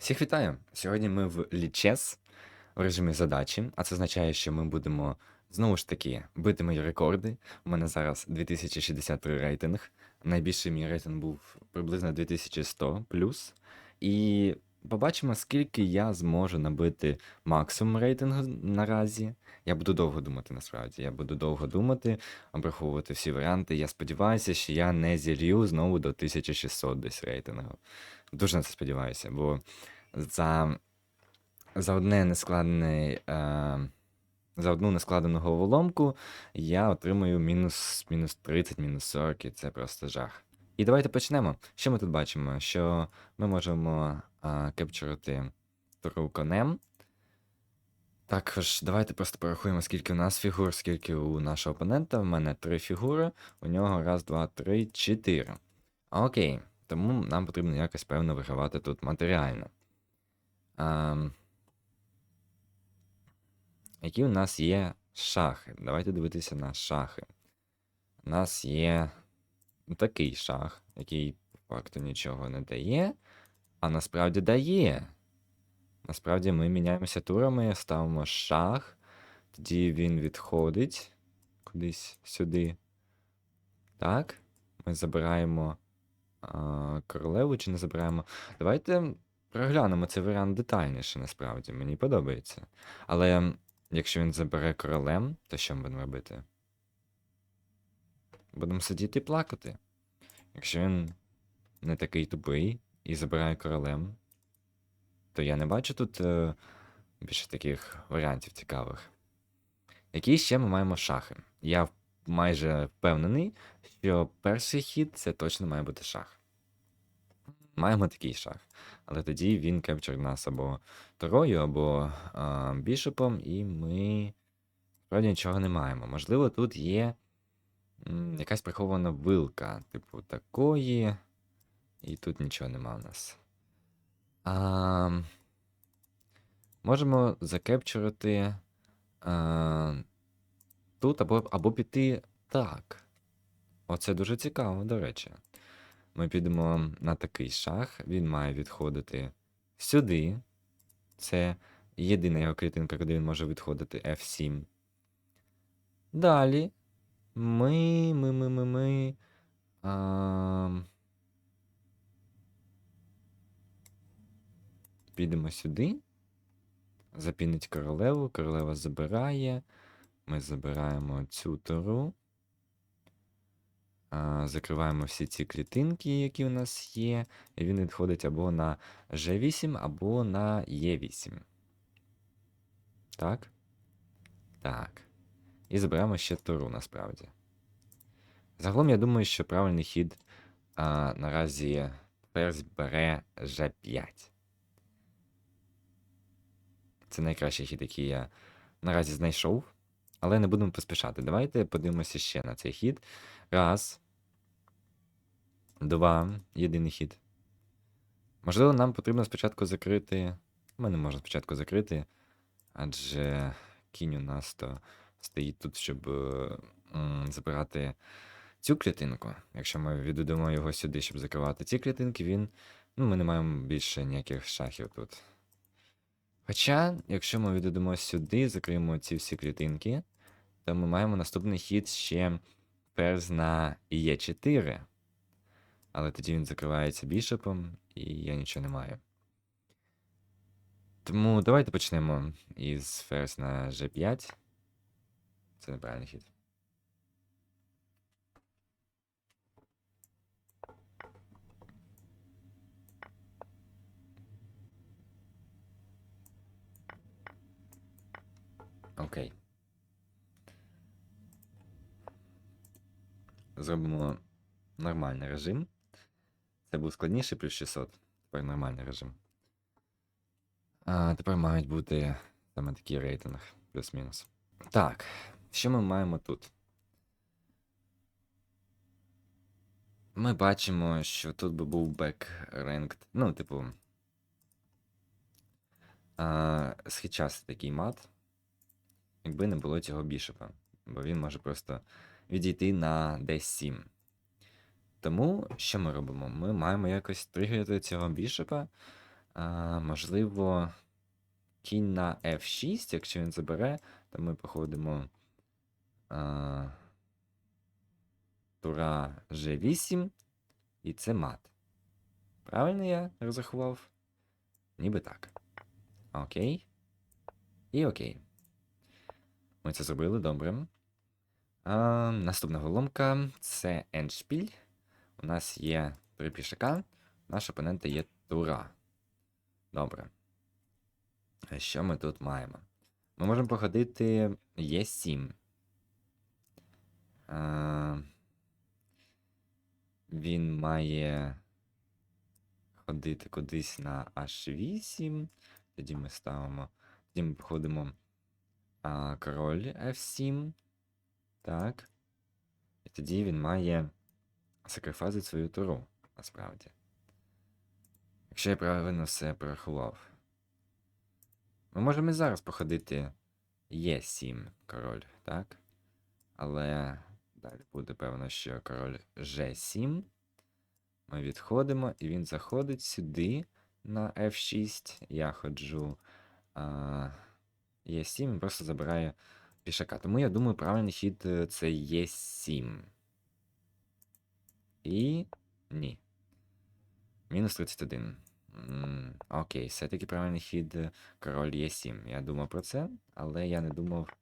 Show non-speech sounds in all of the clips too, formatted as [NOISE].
Всіх вітаю! Сьогодні ми в лічес в режимі задачі, а це означає, що ми будемо знову ж таки бити мої рекорди. У мене зараз 2063 рейтинг. Найбільший мій рейтинг був приблизно 2100 плюс. І побачимо, скільки я зможу набити максимум рейтингу наразі. Я буду довго думати насправді. Я буду довго думати, обраховувати всі варіанти. Я сподіваюся, що я не зілью знову до 1600 десь рейтингу. Дуже на це сподіваюся, бо за, за одне нескладне. Е, за одну нескладену головоломку я отримую мінус, мінус 30, мінус 40, і це просто жах. І давайте почнемо. Що ми тут бачимо? Що ми можемо кепчурити туру конем. Також давайте просто порахуємо, скільки у нас фігур, скільки у нашого опонента. У мене три фігури, у нього раз, два, три, чотири. Окей, тому нам потрібно якось певно вигравати тут матеріально. А, які у нас є шахи? Давайте дивитися на шахи. У нас є такий шах, який факту нічого не дає, а насправді дає. Насправді ми міняємося турами, ставимо шах, тоді він відходить кудись сюди. Так. Ми забираємо а, королеву чи не забираємо. Давайте проглянемо цей варіант детальніше, насправді. Мені подобається. Але якщо він забере королем, то що ми будемо робити? Будемо сидіти і плакати. Якщо він не такий тупий і забирає королем, то я не бачу тут е, більше таких варіантів цікавих. Які ще ми маємо шахи? Я майже впевнений, що перший хід це точно має бути шах. Маємо такий шах. Але тоді він кепчур нас або торою, або а, бішопом, і ми справді нічого не маємо. Можливо, тут є якась прихована вилка, типу такої, і тут нічого нема у нас. А, можемо закепчурити а, тут або, або піти так. Оце дуже цікаво, до речі. Ми підемо на такий шах, він має відходити сюди. Це єдина його клітинка, куди він може відходити F7. Далі ми. ми, ми, ми, ми. А... Підемо сюди. Запінить королеву. Королева забирає. Ми забираємо цю туру. А, Закриваємо всі ці клітинки, які у нас є. І він відходить або на G8, або на E8. Так? Так. І забираємо ще туру насправді. Загалом, я думаю, що правильний хід а, наразі ферзь бере G5. Це найкращий хід, який я наразі знайшов. Але не будемо поспішати. Давайте подивимося ще на цей хід. Раз. Два. Єдиний хід. Можливо, нам потрібно спочатку закрити. Ми не можемо спочатку закрити, адже кінь у нас то стоїть тут, щоб е, забирати цю клітинку. Якщо ми відведемо його сюди, щоб закривати ці клітинки, він. Ну, ми не маємо більше ніяких шахів тут. Хоча, якщо ми відведемо сюди, закриємо ці всі клітинки, то ми маємо наступний хід ще ферзь на Е4. Але тоді він закривається бішопом, і я нічого не маю. Тому давайте почнемо із ферзь на G5. Це неправильний хід. Окей. Зробимо нормальний режим. Це був складніший плюс 600. Тепер нормальний режим. А тепер мають бути саме такий рейтинг, плюс-мінус. Так, Що ми маємо тут? Ми бачимо, що тут би був бек-ренкд. Ну, типу. А, східчастий такий мат. Якби не було цього бішопа. Бо він може просто відійти на d7. Тому що ми робимо? Ми маємо якось тригерити цього бішопа. А, можливо, кінь на F6, якщо він забере, то ми походимо. Тура G8, і це мат. Правильно я розрахував? Ніби так. Окей. І окей. Ми це зробили добре. А, наступна голомка це Еншпіль. У нас є три пішака. Наш опонента є тура. Добре. Що ми тут маємо? Ми можемо походити Е7. Він має ходити кудись на H8. Тоді ми ставимо. Тоді ми походимо а, король F7. Так. І тоді він має сакрифазити свою туру, насправді. Якщо я правильно все порахував. Ми можемо і зараз походити Е7 король, так? Але далі буде певно, що король G7. Ми відходимо, і він заходить сюди на F6. Я ходжу а, Е7, він просто забирає пішака. Тому я думаю, правильний хід е, це Е7. І. Ні. Мінус 31. М, Окей, все-таки правильний хід е, король Е7. Я думав про це, але я не думав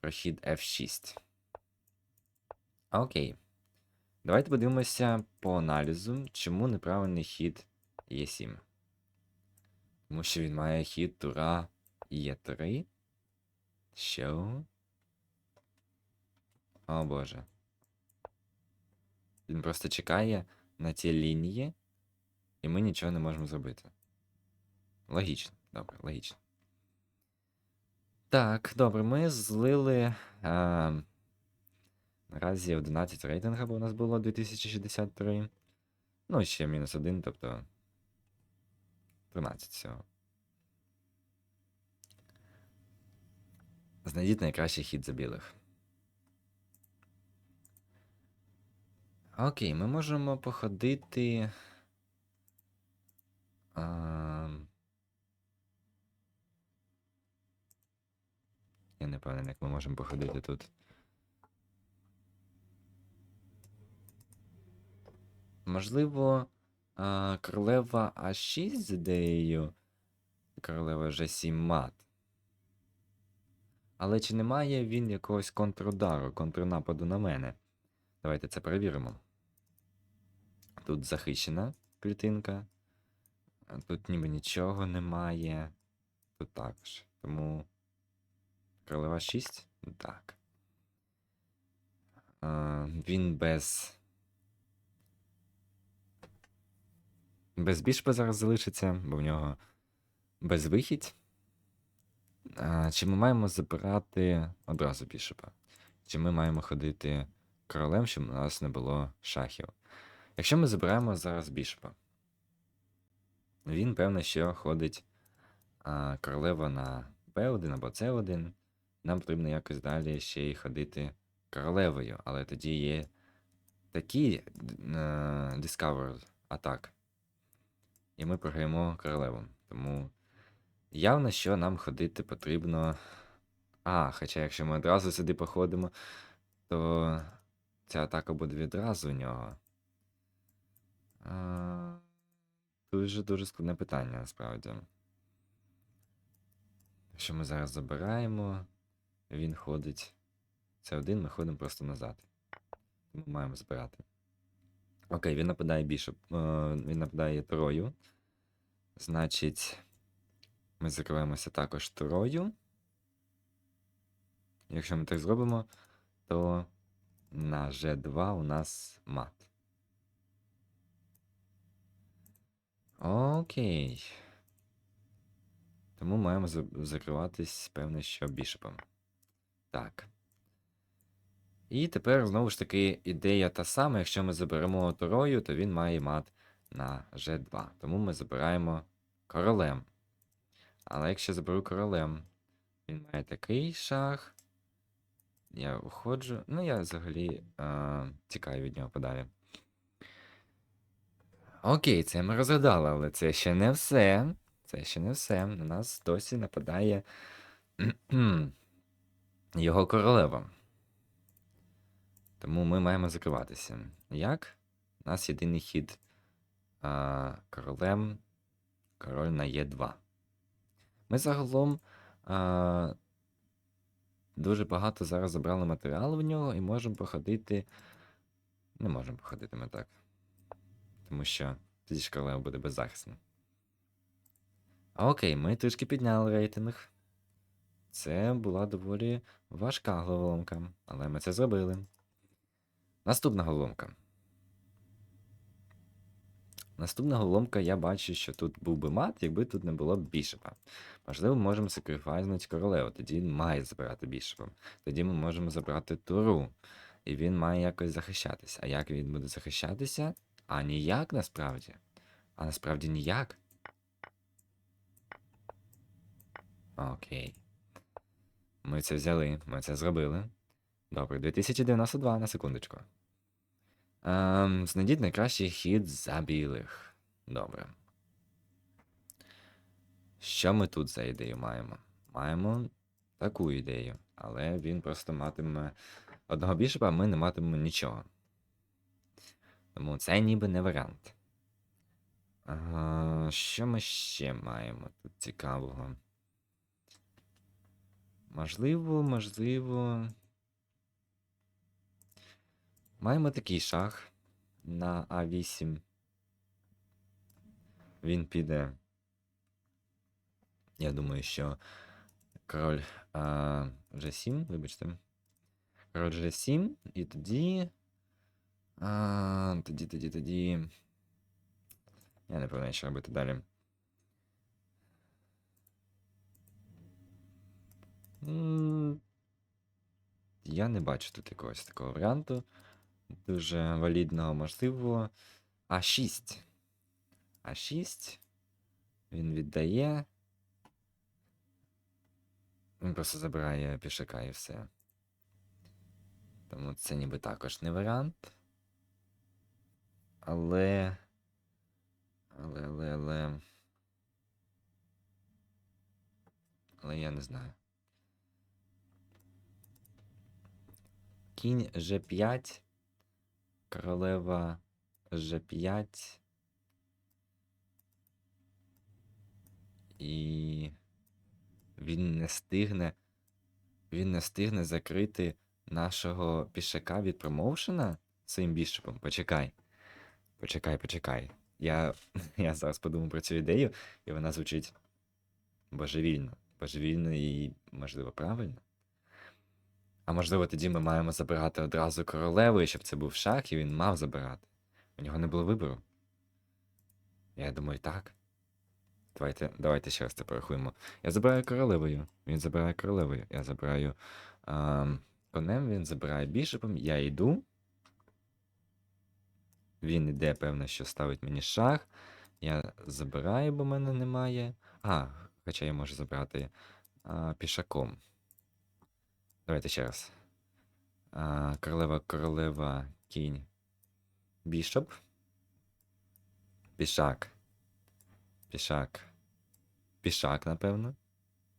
про хід F6. Окей. Давайте подивимося по аналізу, чому неправильний хід Е7. Тому що він має хід тура Е3. Що? О боже. Він просто чекає на ті лінії, і ми нічого не можемо зробити. Логічно, добре, логічно. Так, добре, ми злили. А, наразі 11 рейтинга, у нас було 2063. Ну, ще мінус 1, тобто. 13 всього. Знайдіть найкращий хід за білих. Окей, ми можемо походити. А... Я не певний, як ми можемо походити тут. Можливо, а, королева А6 з ідеєю. Королева G7 мат. Але чи не має він якогось контрудару, контрнападу на мене? Давайте це перевіримо. Тут захищена клітинка. Тут ніби нічого немає. Тут також. Тому. Королева 6? Так. А, він без. Без бішпа зараз залишиться, бо в нього безвихідь. Чи ми маємо забирати одразу бішопа? Чи ми маємо ходити королем, щоб у нас не було шахів? Якщо ми забираємо зараз бішопа, він, певно, що ходить королева на Б1 або С1. Нам потрібно якось далі ще й ходити королевою, але тоді є такі е, Discover атак. І ми програємо королеву. Тому явно, що нам ходити потрібно. А, хоча якщо ми одразу сюди походимо, то ця атака буде відразу у нього. А, Дуже дуже складне питання, насправді. Якщо ми зараз забираємо, він ходить. Це один, ми ходимо просто назад. Тому маємо збирати. Окей, він нападає бішоп. е, Він нападає трою. Значить, ми закриваємося також трою. Якщо ми так зробимо, то на G2 у нас мат. Окей. Тому маємо закриватись, певне, що бішопом. Так. І тепер знову ж таки ідея та сама. Якщо ми заберемо турою, то він має мат на G2. Тому ми забираємо королем. Але якщо заберу королем, він має такий шах. Я уходжу. Ну, я взагалі е, тікаю від нього подалі. Окей, це ми розглядали, але це ще не все. Це ще не все. На нас досі нападає [CLEARS THROAT] його королева. Тому ми маємо закриватися. Як? У нас єдиний хід а, королем. Король на Е2. Ми загалом а, дуже багато зараз забрали матеріалу в нього і можемо походити. Не можемо походити ми так. Тому що тоді королева буде беззахисна. А окей, ми трішки підняли рейтинг. Це була доволі важка головоломка, але ми це зробили. Наступна головоломка. Наступна головоломка, я бачу, що тут був би мат, якби тут не було бішопа. Можливо, можемо сакрифайзнути королеву, тоді він має забирати бішопа. Тоді ми можемо забрати туру. І він має якось захищатися. А як він буде захищатися? А ніяк насправді. А насправді ніяк. Окей. Ми це взяли, ми це зробили. Добре, 2092 на секундочку. Ем, знайдіть найкращий хід за білих. Добре. Що ми тут за ідею маємо? Маємо таку ідею, але він просто матиме одного бішопа, а ми не матимемо нічого. Тому це ніби не варіант. Ага, що ми ще маємо тут цікавого? Можливо, можливо. Маємо такий шах на А8. Він піде. Я думаю, що король а, G7, вибачте. Король G7, і тоді. А, тоді, тоді, тоді. Я не пам'ятаю, що робити далі. Я не бачу тут якогось такого варіанту. Дуже валідного, можливо. А6. А6. Він віддає. Він просто забирає пішака і все. Тому це ніби також не варіант. Але. Але, але, але. Але я не знаю. Кінь G5. Королева G5. І він не стигне. Він не стигне закрити нашого пішака від промоушена своїм бішопом. Почекай. Почекай, почекай. Я, [LAUGHS] я зараз подумав про цю ідею, і вона звучить божевільно. Божевільно і, можливо, правильно. А можливо, тоді ми маємо забирати одразу королеву, і щоб це був шах, і він мав забирати. У нього не було вибору. Я думаю, так. Давайте, давайте ще раз це порахуємо. Я забираю королевою. Він забирає королевою. Я забираю ем, конем, він забирає бішопом. Я йду. Він іде, певно, що ставить мені шах. Я забираю, бо в мене немає. А, хоча я можу забрати а, пішаком. Давайте ще раз. А, королева, королева, кінь. Бішоп. Пішак. Пішак. Пішак, напевно.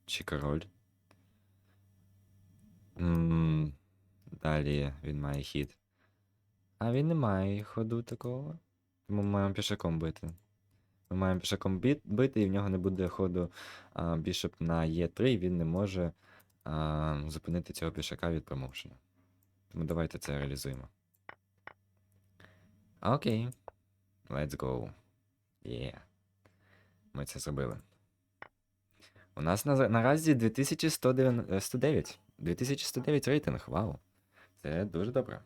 Чи король. м Далі він має хід. А він не має ходу такого. Тому ми маємо пішаком бити. Ми маємо пішаком бит, бити, і в нього не буде ходу а, бішоп на Е3, і він не може зупинити цього пішака від промоушена. Тому давайте це реалізуємо. Окей. Let's go. Yeah. Ми це зробили. У нас на, наразі 2109. 2109 рейтинг. Вау. Це дуже добре.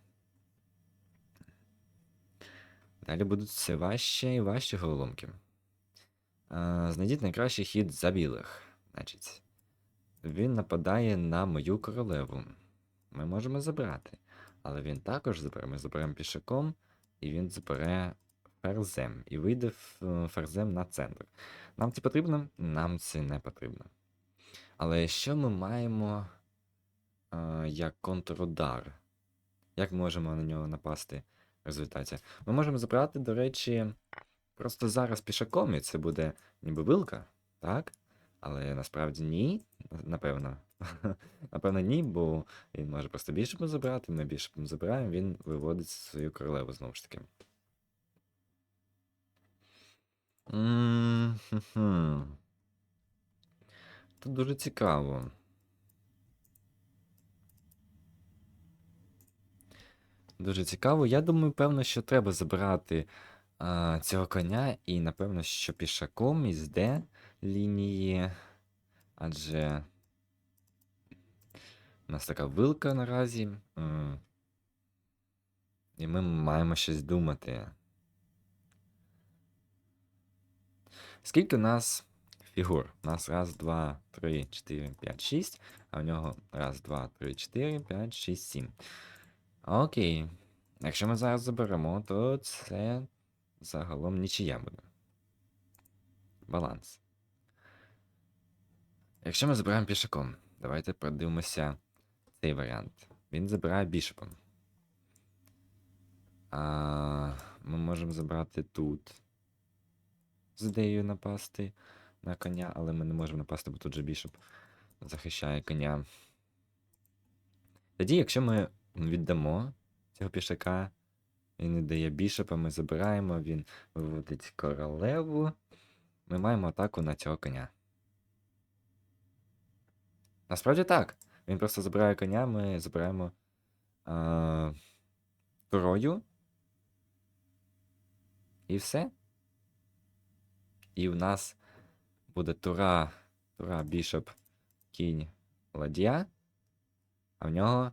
Далі будуть все важче і важчі головоломки. Знайдіть найкращий хід за білих. Значить, він нападає на мою королеву. Ми можемо забрати. Але він також забере. Ми заберемо пішаком, і він забере ферзем. І вийде ферзем на центр. Нам це потрібно? Нам це не потрібно. Але що ми маємо а, як контрудар? Як можемо на нього напасти в результаті? Ми можемо забрати, до речі, просто зараз пішаком, і це буде ніби вилка, так? Але насправді ні, напевно. [LAUGHS] Напевно, ні, бо він може просто бішепом забрати, ми бішепом забираємо, він виводить свою королеву знову ж таки. Тут дуже цікаво. Дуже цікаво. Я думаю, певно, що треба забирати а, цього коня, і напевно, що пішаком із Д лінії. Адже у нас така вилка наразі. І ми маємо щось думати. Скільки у нас фігур? У нас раз, два, три, чотири, п'ять, шість. А в нього раз, два, три, чотири, п'ять, шість, сім. Окей. Якщо ми зараз заберемо, то це загалом нічия буде. Баланс. Якщо ми забираємо пішаком, давайте продивимося цей варіант. Він забирає бішопом. А, ми можемо забрати тут. З ідеєю напасти на коня, але ми не можемо напасти, бо тут же бішоп захищає коня. Тоді, якщо ми віддамо цього пішака, він віддає бішопа, ми забираємо, він виводить королеву. Ми маємо атаку на цього коня. Насправді так. Він просто забирає коня, ми забираємо а, турою. І все. І в нас буде тура, тура, бішоп, кінь, ладья. А в нього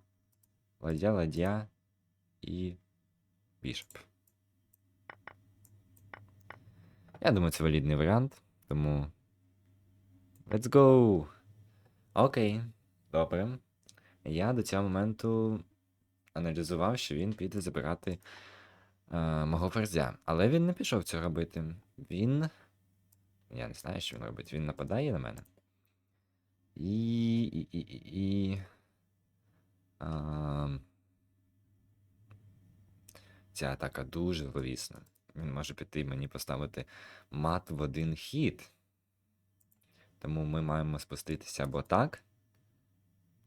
ладья, ладья і бішоп. Я думаю, це валідний варіант, тому. Let's go! Окей, добре. Я до цього моменту аналізував, що він піде забирати е, мого ферзя. Але він не пішов це робити. Він. Я не знаю, що він робить. Він нападає на мене. І. і, і, і, і... А... Ця атака дуже зловісна. Він може піти мені поставити мат в один хід. Тому ми маємо спуститися або так.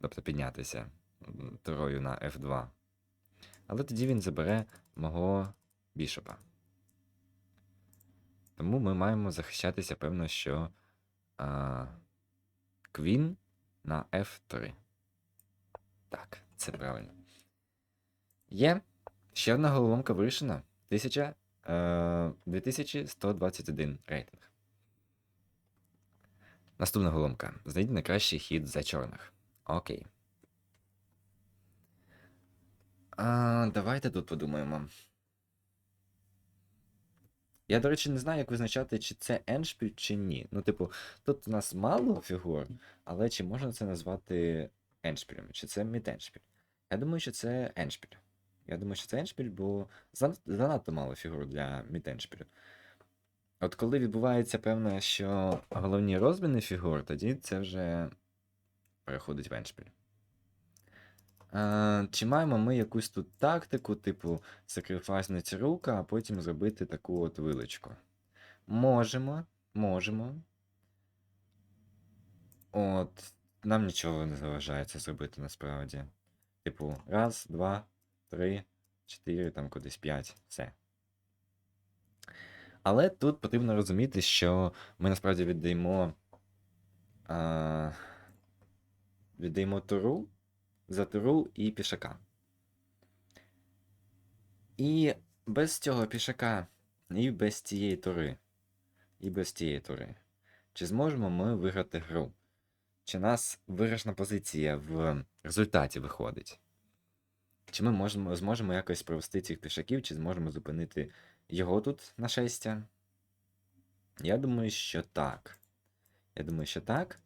Тобто піднятися м, турою на F2. Але тоді він забере мого бішопа. Тому ми маємо захищатися, певно, що а, Квін на F3. Так, це правильно. Є. Ще одна головоломка вирішена. 1000, е, 2121 рейтинг. Наступна головоломка. Знайдіть найкращий хід за чорних. Окей. А, давайте тут подумаємо. Я, до речі, не знаю, як визначати, чи це еншпіль, чи ні. Ну, типу, тут у нас мало фігур, але чи можна це назвати еншпілем? Чи це мід-еншпіль? Я думаю, що це еншпіль. Я думаю, що це еншпіль, бо занадто мало фігур для мід-еншпілю. От коли відбувається певне, що головні розміни фігур, тоді це вже переходить в еншпіль. Е, чи маємо ми якусь тут тактику, типу сакрифайснути рука, а потім зробити таку от вилочку? Можемо, можемо. От, нам нічого не заважає це зробити насправді. Типу, раз, два, три, чотири, там кудись п'ять. Все. Але тут потрібно розуміти, що ми насправді віддаємо. А, віддаємо туру за туру і пішака. І без цього пішака, і без цієї тури, і без цієї тури. Чи зможемо ми виграти гру? Чи нас виграшна позиція в результаті виходить? Чи ми можемо, зможемо якось провести цих пішаків, чи зможемо зупинити його тут на шестя? Я думаю, що так. Я думаю, що так.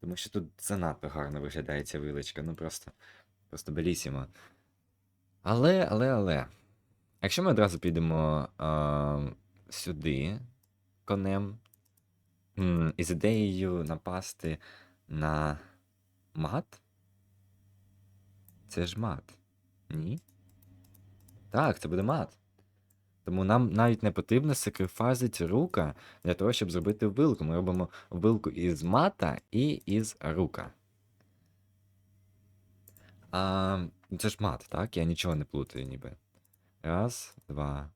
Тому що тут занадто гарно виглядає ця вилочка. Ну просто. Просто белісімо. Але, але, але. Якщо ми одразу підемо а, сюди конем із ідеєю напасти на мат. Це ж мат. Ні? Так, це буде мат. Тому нам навіть не потрібно сакрифазити рука для того, щоб зробити вилку. Ми робимо вилку із мата і із рука. А, це ж мат, так? Я нічого не плутаю ніби. Раз, два,